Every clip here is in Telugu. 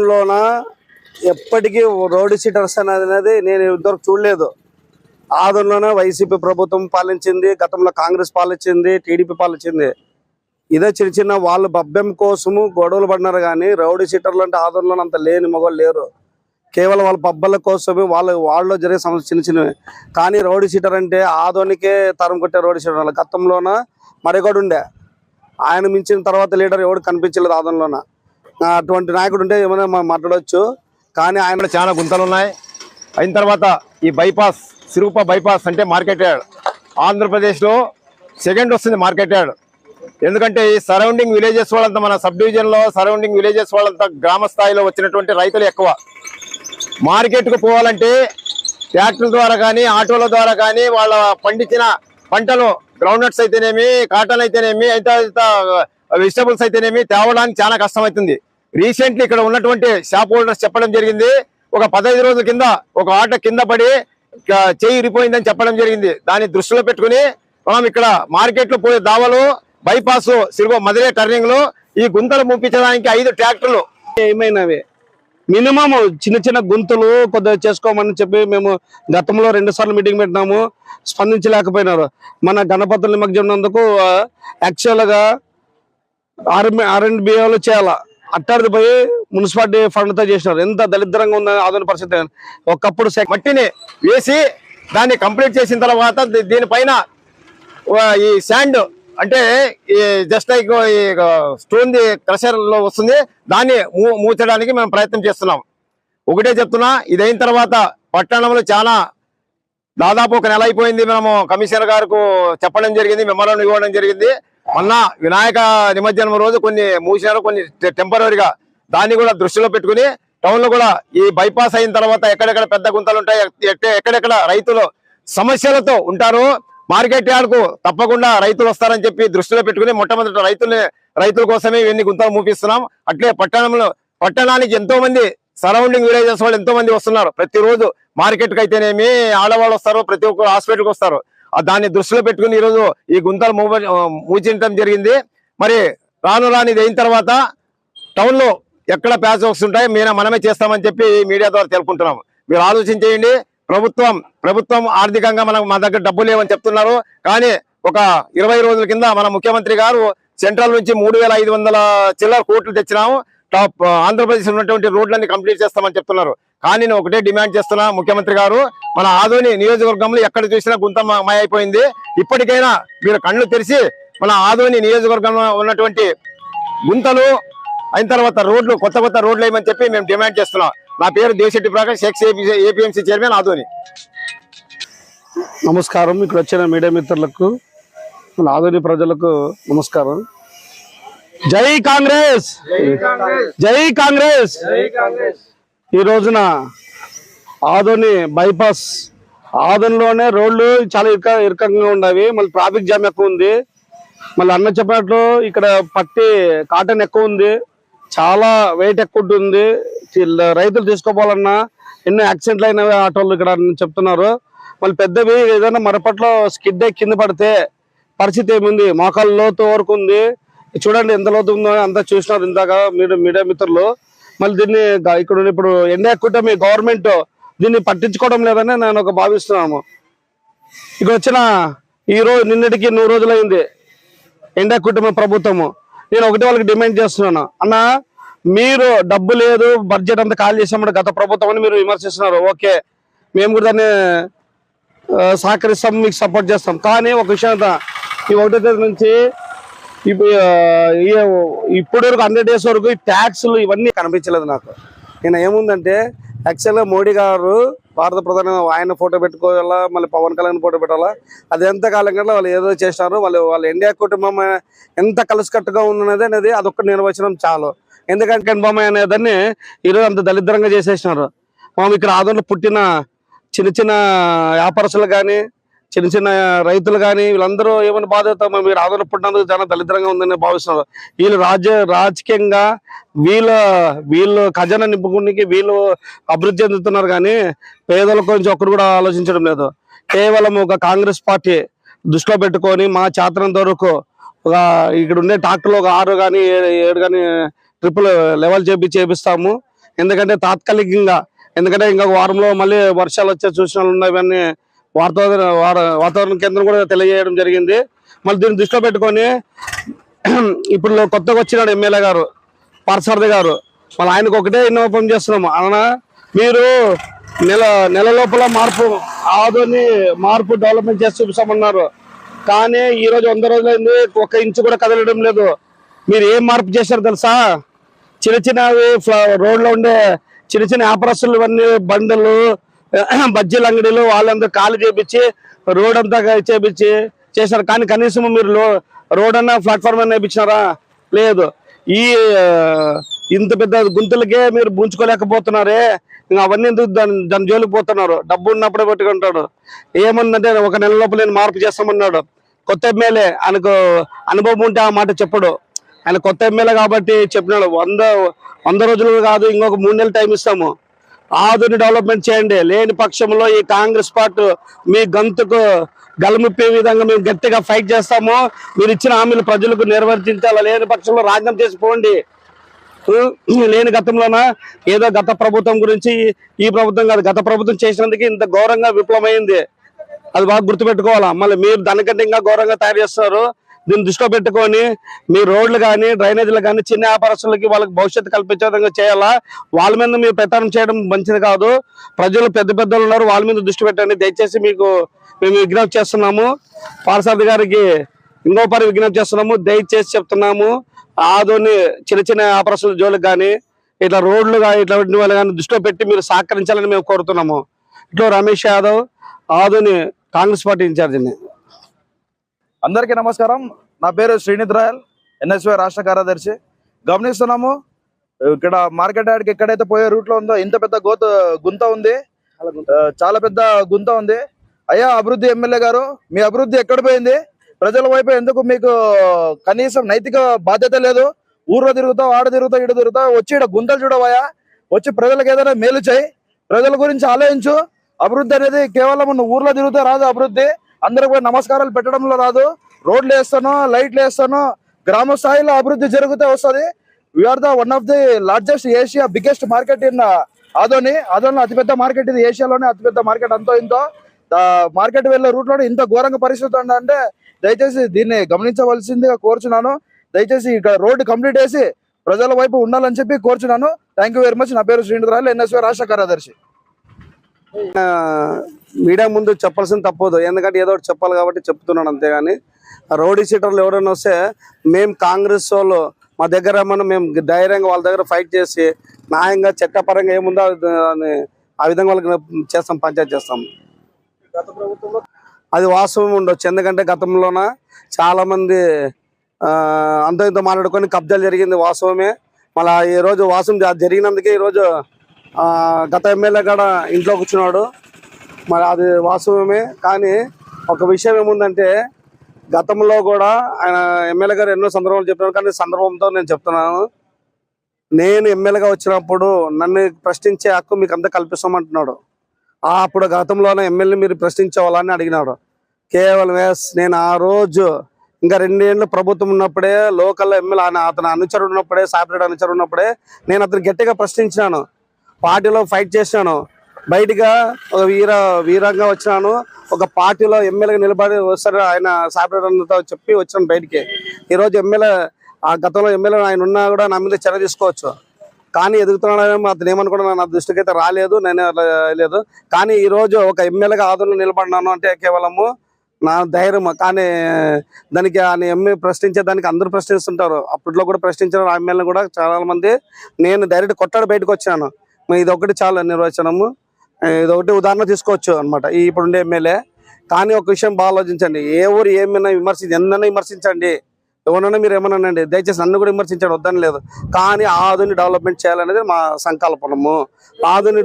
లోన? ఎప్పటికీ రోడ్ సీటర్స్ అనేది నేను ఇంతవరకు చూడలేదు. ఆదంలోనే వైసీపీ ప్రభుత్వం పాలించింది గతంలో కాంగ్రెస్ పాలించింది టీడీపీ పాలించింది. ఇదే చిన్న చిన్న వాళ్ళు బబ్బెం కోసము గొడవలు పడినారు కానీ రౌడీ సీటర్లు అంటే ఆదంలో అంత లేని మొగలు లేరు. కేవలం వాళ్ళ పబ్బల కోసమే వాళ్ళ వాళ్ళలో జరిగే సమస్య చిన్న చిన్నవి. కానీ రౌడీ సీటర్ అంటే ఆదోనికే తరం కొట్టే రౌడీ సీటర్ వాళ్ళు గతంలోన మరొకడు ఉండే ఆయన మించిన తర్వాత లీడర్ ఎవడు కనిపించలేదు ఆదంలోన అటువంటి నాయకుడు ఉంటే ఏమైనా మనం మాట్లాడవచ్చు కానీ ఆయన చాలా గుంతలు ఉన్నాయి. అయిన తర్వాత ఈ బైపాస్ సిరుగుప బైపాస్ అంటే మార్కెట్ యార్డ్. ఆంధ్రప్రదేశ్లో సెకండ్ వస్తుంది మార్కెట్ యార్డ్. ఎందుకంటే ఈ సరౌండింగ్ విలేజెస్ వాళ్ళంతా మన సబ్ డివిజన్లో సరౌండింగ్ విలేజెస్ వాళ్ళంతా గ్రామ స్థాయిలో వచ్చినటువంటి రైతులు ఎక్కువ. మార్కెట్కు పోవాలంటే ట్రాక్టర్ల ద్వారా కానీ ఆటోల ద్వారా కానీ వాళ్ళ పండించిన పంటలు గ్రౌండ్ నట్స్ అయితేనేమి కాటన్ అయితేనేమి అయితే వెజిటబుల్స్ అయితేనేమి తేవడానికి చాలా కష్టమవుతుంది. రీసెంట్లీ ఇక్కడ ఉన్నటువంటి షాప్ హోల్డర్స్ చెప్పడం జరిగింది. ఒక పదహైదు రోజుల కింద ఒక ఆట కింద పడి చేయి ఇరిపోయిందని చెప్పడం జరిగింది. దాన్ని దృష్టిలో పెట్టుకుని మనం ఇక్కడ మార్కెట్లో పోయే దావలు బైపాస్ సిరుగో మదిరే టర్నింగ్లో ఈ గుంతలు ముప్పించడానికి ఐదు ట్రాక్టర్లు. ఏమైనవి? మినిమం చిన్న చిన్న గుంతలు కొద్దిగా చేసుకోమని చెప్పి మేము గతంలో రెండు సార్లు మీటింగ్ పెట్టినాము. స్పందించలేకపోయినారు. మన గణపతుల నిమగ్జనందుకు యాక్చువల్గా ఆర్గా ఆర్ఎం బిఏలో చేయాలా? అట్టాడిది పోయి మున్సిపాలిటీ ఫండ్తో చేసినారు. ఎంత దరిద్రంగా ఉందని ఆధునిక పరిస్థితి. ఒకప్పుడు మట్టిని వేసి దాన్ని కంప్లీట్ చేసిన తర్వాత దీనిపైన ఈ శాండ్ అంటే ఈ జస్ట్ లైక్ ఈ స్టోన్ ది క్రషర్లో వస్తుంది. దాన్ని మూ- మూచడానికి మేము ప్రయత్నం చేస్తున్నాం. ఒకటే చెప్తున్నా ఇదైన తర్వాత పట్టణంలో చాలా దాదాపు ఒక నెల అయిపోయింది. మేము కమిషనర్ గారికి చెప్పడం జరిగింది మెమోరం ఇవ్వడం జరిగింది. మొన్న వినాయక నిమజ్జనం రోజు కొన్ని మూసినారు కొన్ని టెంపరీగా దాన్ని కూడా దృష్టిలో పెట్టుకుని టౌన్లో కూడా ఈ బైపాస్ అయిన తర్వాత ఎక్కడెక్కడ పెద్ద గుంతలు ఉంటాయి ఎక్కడెక్కడ రైతులు సమస్యలతో ఉంటారు మార్కెట్ యార్డ్కు తప్పకుండా రైతులు వస్తారని చెప్పి దృష్టిలో పెట్టుకుని మొట్టమొదటి రైతుల్ని రైతుల కోసమే ఇవన్నీ గుంతలు మూపిస్తున్నాం. అట్లే పట్టణంలో పట్టణానికి ఎంతో మంది సరౌండింగ్ విలేజెస్ వాళ్ళు ఎంతో మంది వస్తున్నారు. ప్రతిరోజు మార్కెట్కి అయితేనేమి ఆడవాళ్ళు వస్తారు ప్రతి ఒక్కరు హాస్పిటల్కి వస్తారు. దాన్ని దృష్టిలో పెట్టుకుని ఈ రోజు ఈ గుంతలు మూవ మూచించడం జరిగింది. మరి రాను రాని అయిన తర్వాత టౌన్లో ఎక్కడ ప్యాచ్ వర్క్స్ ఉంటాయి మేము మనమే చేస్తామని చెప్పి మీడియా ద్వారా తెలుపుకుంటున్నాం మీరు ఆలోచించేయండి ప్రభుత్వం ప్రభుత్వం ఆర్థికంగా మనకు మా దగ్గర డబ్బు లేవని చెప్తున్నారు. కానీ ఒక ఇరవై రోజుల కింద మన ముఖ్యమంత్రి గారు సెంట్రల్ నుంచి మూడు వేల ఐదు వందల చిల్లర కోట్లు తెచ్చినాము. టాప్ ఆంధ్రప్రదేశ్ ఉన్నటువంటి రోడ్లన్నీ కంప్లీట్ చేస్తామని చెప్తున్నారు. కానీ నేను ఒకటే డిమాండ్ చేస్తున్నా ముఖ్యమంత్రి గారు మన ఆదోని నియోజకవర్గంలో ఎక్కడ చూసినా గుంతమయ అయిపోయింది. ఇప్పటికైనా మీరు కళ్ళు తెరిచి మన ఆదోని నియోజకవర్గంలో ఉన్నటువంటి గుంతలు అయిన తర్వాత రోడ్లు కొత్త కొత్త రోడ్లు వేయమని చెప్పి మేము డిమాండ్ చేస్తున్నాం. నా పేరు Desetti Prakash ex APMC chairman Adoni. నమస్కారం. ఇక్కడ వచ్చిన మీడియా మిత్రులకు మన ఆధునిక ప్రజలకు నమస్కారం. జై కాంగ్రెస్! జై కాంగ్రెస్! ఈ రోజున ఆదోని బైపాస్ ఆదోనిలోనే రోడ్లు చాలా ఇరుక ఇరుకంగా ఉండవి. మళ్ళీ ట్రాఫిక్ జామ్ ఎక్కువ ఉంది. మళ్ళీ అన్న చెప్పినట్లు ఇక్కడ పట్టి కాటన్ ఎక్కువ ఉంది. చాలా వెయిట్ ఎక్కువ ఉంటుంది. రైతులు తీసుకోపోవాలన్నా ఎన్నో యాక్సిడెంట్లు అయినవి ఆటోలు ఇక్కడ చెప్తున్నారు. మళ్ళీ పెద్దవి ఏదైనా మరపట్లో స్కిడ్ అయి కింద పడితే పరిస్థితి ఏముంది? మోకాళ్ళ లోతు వరకు ఉంది. చూడండి ఎంత లోతు ఉందో అంతా చూసినారు ఇందాక మీరు మీడియా మిత్రులు. మళ్ళీ దీన్ని ఇక్కడ ఇప్పుడు ఎన్డీఏ కూటమి గవర్నమెంట్ దీన్ని పట్టించుకోవడం లేదని నేను ఒక భావిస్తున్నాము. ఇక్కడ వచ్చిన ఈ రోజు నిన్నటికి నూరు రోజులైంది ఇండియా కుటుంబ ప్రభుత్వము. నేను ఒకటి వాళ్ళకి డిమాండ్ చేస్తున్నాను. అన్న మీరు డబ్బు లేదు బడ్జెట్ అంతా ఖాళీ చేసాము గత ప్రభుత్వం అని మీరు విమర్శిస్తున్నారు. ఓకే మేము కూడా దాన్ని సహకరిస్తాం మీకు సపోర్ట్ చేస్తాం. కానీ ఒక విషయం ఈ ఒకటో తేదీ నుంచి ఇప్పుడు ఇప్పటి వరకు హండ్రెడ్ డేస్ వరకు ఈ ట్యాక్స్లు ఇవన్నీ కనిపించలేదు నాకు. నేను ఏముందంటే యాక్చువల్గా మోడీ గారు భారత ప్రధాని ఆయన ఫోటో పెట్టుకోవాలా మళ్ళీ పవన్ కళ్యాణ్ ఫోటో పెట్టాలా? అది ఎంత కాలం కంటే వాళ్ళు ఏదో చేసినారు వాళ్ళు వాళ్ళ ఇండియా కుటుంబం ఎంత కలిసికట్టుగా ఉన్నది అనేది అదొక్క నిర్వచనం చాలు. ఎందుకంటే కనుబమ్మాయి అనే దాన్ని ఈరోజు అంత దళిద్రంగా చేసేసినారు. మనం ఇక్కడ ఆదోళన పుట్టిన చిన్న చిన్న వ్యాపారస్తులు కానీ చిన్న చిన్న రైతులు కానీ వీళ్ళందరూ ఏమైనా బాధ్యత మీరు ఆదరపడినందుకు పుట్టినందుకు చాలా దరిద్రంగా ఉందని భావిస్తున్నారు. వీళ్ళు రాజ్య రాజకీయంగా వీళ్ళ వీళ్ళు ఖజానా నింపుకునికి వీళ్ళు అభివృద్ధి చెందుతున్నారు కానీ పేదల గురించి ఒక్కరు కూడా ఆలోచించడం లేదు. కేవలం ఒక కాంగ్రెస్ పార్టీ దృష్టిలో పెట్టుకొని మా చేతనంత వరకు ఒక ఇక్కడ ఉండే ట్రాక్టర్లు ఒక ఆరు కానీ ఏడు కానీ ట్రిపుల్ లెవెల్ చేపి చేపిస్తాము. ఎందుకంటే తాత్కాలికంగా ఎందుకంటే ఇంకా వారంలో మళ్ళీ వర్షాలు వచ్చే సూచనలు ఉన్నాయి ఇవన్నీ వాతావరణ వాతావరణ కేంద్రం కూడా తెలియజేయడం జరిగింది. మళ్ళీ దీన్ని దృష్టిలో పెట్టుకొని ఇప్పుడు కొత్తగా వచ్చినాడు ఎమ్మెల్యే గారు పార్సారథి గారు. మళ్ళీ ఆయనకు ఒకటే విన్నపం చేస్తున్నాము. అన్న మీరు నెల నెల లోపల మార్పు ఆదోని మార్పు డెవలప్మెంట్ చేసి చూపిస్తామన్నారు. కానీ ఈరోజు వంద రోజులైంది ఒక ఇంచు కూడా కదలడం లేదు. మీరు ఏం మార్పు చేశారు తెలుసా? చిన్న చిన్నవి రోడ్లో ఉండే చిన్న చిన్న వ్యాపారస్తులు ఇవన్నీ బండలు బజ్జీల అంగడిలో వాళ్ళందరూ కాలు చేపించి రోడ్ అంతా చేపించి చేశారు. కానీ కనీసం మీరు రోడ్ అన్న ప్లాట్ఫామ్ అన్న ఇప్పించినారా లేదు. ఈ ఇంత పెద్ద గుంతలకే మీరు bunచుకోలేకపోతున్నారే ఇంకా అవన్నీ ఎందుకు దాని దాని జోలికి పోతున్నారు? డబ్బు ఉన్నప్పుడే పెట్టుకుంటాడు ఏముందంటే ఒక నెల లోపల నేను మార్పు చేస్తామన్నాడు. కొత్త ఎమ్మెల్యే ఆయనకు అనుభవం ఉంటే ఆ మాట చెప్పడు. ఆయన కొత్త ఎమ్మెల్యే కాబట్టి చెప్పినాడు. వంద వంద రోజులు కాదు ఇంకొక మూడు నెలలు టైం ఇస్తాము. ఆధునిక డెవలప్మెంట్ చేయండి. లేని పక్షంలో ఈ కాంగ్రెస్ పార్టీ మీ గంతుకు గలముప్పే విధంగా మేము గట్టిగా ఫైట్ చేస్తాము. మీరు ఇచ్చిన హామీలు ప్రజలకు నిర్వర్తించాలి? లేని పక్షంలో రాజ్యం చేసిపోండి లేని గతంలోన? ఏదో గత ప్రభుత్వం గురించి ఈ ప్రభుత్వం కాదు గత ప్రభుత్వం చేసినందుకు ఇంత ఘోరంగా విఫలమైంది అది బాగా గుర్తుపెట్టుకోవాలా? మళ్ళీ మీరు దానికంటే ఇంకా ఘోరంగా తయారు చేస్తారు. దీన్ని దృష్టిలో పెట్టుకొని మీ రోడ్లు కానీ డ్రైనేజీలు కానీ చిన్న వ్యాపారస్తులకి వాళ్ళకి భవిష్యత్తు కల్పించే విధంగా చేయాలా? వాళ్ళ మీద మీరు ప్రచారం చేయడం మంచిది కాదు. ప్రజలు పెద్ద పెద్దలు ఉన్నారు. వాళ్ళ మీద దృష్టి పెట్టండి. దయచేసి మీకు మేము విజ్ఞప్తి చేస్తున్నాము. పార్సార్థి గారికి ఇంకో పరి విజ్ఞప్తి చేస్తున్నాము. దయచేసి చెప్తున్నాము. ఆదోని చిన్న చిన్న వ్యాపారస్తుల జోలికి కానీ ఇట్లా రోడ్లు కానీ ఇట్లాంటి వాళ్ళు కానీ దృష్టిలో పెట్టి మీరు సహకరించాలని మేము కోరుతున్నాము. ఇట్లా రమేష్ యాదవ్ ఆదోని కాంగ్రెస్ పార్టీ ఇన్ఛార్జిని. అందరికీ నమస్కారం. నా పేరు శ్రీనిధ్ రాయల్ ఎన్ఎస్వై రాష్ట్ర కార్యదర్శి. గమనిస్తున్నాము ఇక్కడ మార్కెట్ యార్డ్కి ఎక్కడైతే పోయే రూట్లో ఉందో ఇంత పెద్ద గోత గుంత ఉంది. చాలా పెద్ద గుంత ఉంది. అయ్యా అభివృద్ధి ఎమ్మెల్యే గారు మీ అభివృద్ధి ఎక్కడ పోయింది? ప్రజల వైపు ఎందుకు మీకు కనీసం నైతిక బాధ్యత లేదు? ఊర్లో తిరుగుతావు ఆడ తిరుగుతావు ఇటు తిరుగుతావు వచ్చి ఇక్కడ గుంతలు చూడవయ్యా. వచ్చి ప్రజలకు ఏదైనా మేలు చేయి. ప్రజల గురించి ఆలోచించు. అభివృద్ధి అనేది కేవలం ఊర్లో తిరిగితే రాదు అభివృద్ధి. అందరూ కూడా నమస్కారాలు పెట్టడంలో రాదు. రోడ్లు వేస్తాను లైట్లు వేస్తాను గ్రామ స్థాయిలో అభివృద్ధి జరిగితే వస్తుంది. We're the one of the largest Asia biggest market in Adoni Adoni అతిపెద్ద మార్కెట్ ఇది. ఏషియాలోనే అతిపెద్ద మార్కెట్ అంతో ఇంతో. మార్కెట్ వెళ్ళే రూట్లో ఇంత ఘోరంగా పరిస్థితి ఉందంటే దయచేసి దీన్ని గమనించవలసిందిగా కోరుచున్నాను. దయచేసి ఇక్కడ రోడ్డు కంప్లీట్ చేసి ప్రజల వైపు ఉండాలని చెప్పి కోరుచున్నాను. థ్యాంక్ యూ వెరీ మచ్ నా పేరు శ్రీనిధరాలు ఎన్ఎస్వై రాష్ట్ర కార్యదర్శి మీడియా ముందు చెప్పాల్సిన తప్పదు. ఎందుకంటే ఏదో ఒకటి చెప్పాలి కాబట్టి చెప్తున్నాను అంతేగాని. రౌడీ సీటర్లు ఎవరైనా వస్తే మేము కాంగ్రెస్ వాళ్ళు మా దగ్గర మనం మేము ధైర్యంగా వాళ్ళ దగ్గర ఫైట్ చేసి న్యాయంగా చట్టపరంగా ఏముందో అది ఆ విధంగా వాళ్ళకి చేస్తాం పంచాయతీ చేస్తాం. అది వాస్తవం ఉండొచ్చు. ఎందుకంటే గతంలోన చాలా మంది ఆ, అంత ఇంత మాట్లాడుకొని కబ్జాలు జరిగింది వాస్తవమే. మళ్ళా ఈ రోజు వాస్తవం జ- జరిగినందుకే ఈరోజు గత ఎమ్మెల్యే కూడా ఇంట్లో కూర్చున్నాడు. మరి అది వాస్తవమే. కానీ ఒక విషయం ఏముందంటే గతంలో కూడా ఆయన ఎమ్మెల్యే గారు ఎన్నో సందర్భాలు చెప్పినారు కానీ సందర్భంతో నేను చెప్తున్నాను. నేను ఎమ్మెల్యేగా వచ్చినప్పుడు నన్ను ప్రశ్నించే హక్కు మీకు అంతా కల్పిస్తామంటున్నాడు. అప్పుడు గతంలోనే ఎమ్మెల్యే మీరు ప్రశ్నించవాలని అడిగినాడు. కేవలం ఎస్ నేను ఆ రోజు ఇంకా రెండేళ్ళు ప్రభుత్వం ఉన్నప్పుడే లోకల్ ఎమ్మెల్యే అతను అనుచరుడు ఉన్నప్పుడే సాపరేట్ అనుచరుడు ఉన్నప్పుడే నేను అతను గట్టిగా ప్రశ్నించినాను. పార్టీలో ఫైట్ చేశాను. బయటగా ఒక వీర వీరంగా వచ్చినాను. ఒక పార్టీలో ఎమ్మెల్యేగా నిలబడి వస్తారు ఆయన సాపరేటర్తో చెప్పి వచ్చాను బయటికి. ఈరోజు ఎమ్మెల్యే ఆ గతంలో ఎమ్మెల్యే ఆయన ఉన్నా కూడా నా మీద చర్య తీసుకోవచ్చు. కానీ ఎదుగుతున్నాడేమో అతను ఏమనుకున్నా నా దృష్టికి అయితే రాలేదు నేను లేదు కానీ ఈ రోజు ఒక ఎమ్మెల్యేగా ఆదరణ నిలబడినాను అంటే కేవలము నా ధైర్యం కానీ దానికి ఆయన ఎమ్మె ప్రశ్నించే దానికి అందరూ ప్రశ్నిస్తుంటారు. అప్పట్లో కూడా ప్రశ్నించిన ఆ ఎమ్మెల్యే కూడా చాలా మంది నేను డైరెక్ట్ కొట్టాడు బయటకు వచ్చాను. ఇది ఒకటి చాలా నిర్వచనము. ఇది ఒకటి ఉదాహరణ తీసుకోవచ్చు అనమాట ఈ ఇప్పుడు ఉండే ఎమ్మెల్యే. కానీ ఒక విషయం బాగా ఆలోచించండి. ఏ ఊరు ఏమైనా విమర్శించి ఎన్నైనా విమర్శించండి. ఎవరైనా మీరు ఏమన్నానండి దయచేసి నన్ను కూడా విమర్శించండి వద్దని లేదు. కానీ ఆధుని డెవలప్మెంట్ చేయాలనేది మా సంకల్పనము ఆధుని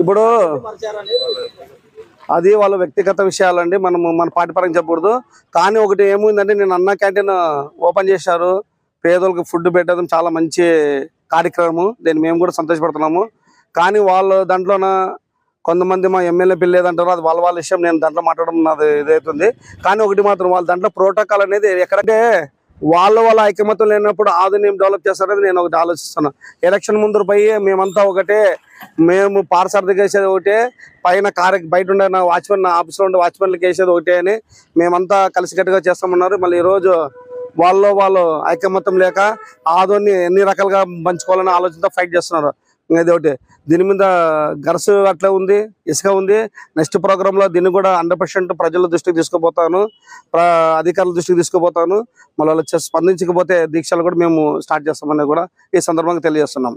ఇప్పుడు అది వాళ్ళ వ్యక్తిగత విషయాలండి. మనము మన పాటిపరంగా చెప్పకూడదు. కానీ ఒకటి ఏముందంటే నేను అన్న క్యాంటీన్ ఓపెన్ చేశారు. పేదలకు ఫుడ్ పెట్టడం చాలా మంచి కార్యక్రమం దీన్ని మేము కూడా సంతోషపడుతున్నాము. కానీ వాళ్ళు దాంట్లోన కొంతమంది మా ఎమ్మెల్యే పిల్ల లేదంటారు అది వాళ్ళ వాళ్ళ ఇష్టం నేను దాంట్లో మాట్లాడడం నాది ఇదవుతుంది కానీ ఒకటి మాత్రం వాళ్ళ దాంట్లో ప్రోటోకాల్ అనేది ఎక్కడంటే వాళ్ళ వాళ్ళ ఐకమత్యం లేనప్పుడు ఆదిని డెవలప్ చేస్తారని నేను ఒకటి ఆలోచిస్తున్నా. ఎలక్షన్ ముందు పోయి మేమంతా ఒకటే మేము పారసార్థకి వేసేది ఒకటే పైన కార్ బయట ఉండే వాచ్మెన్ ఆఫీస్లో ఉండే వాచ్మెన్లకి వేసేది ఒకటే అని మేమంతా కలిసికట్టుగా చేస్తామన్నారు. మళ్ళీ ఈరోజు వాళ్ళు వాళ్ళు ఐకమత్యం లేక ఆదోని ఎన్ని రకాలుగా పంచుకోవాలని ఆలోచనతో ఫైట్ చేస్తున్నారు. ఇది ఒకటి దీని మీద గరసు అట్లా ఉంది ఇసుక ఉంది. నెక్స్ట్ ప్రోగ్రామ్లో దీన్ని కూడా హండ్రెడ్ పర్సెంట్ ప్రజల దృష్టికి తీసుకుపోతాను. అధికారుల దృష్టికి తీసుకుపోతాను. మళ్ళీ వాళ్ళు స్పందించకపోతే దీక్షలు కూడా మేము స్టార్ట్ చేస్తామని కూడా ఈ సందర్భంగా తెలియజేస్తున్నాం.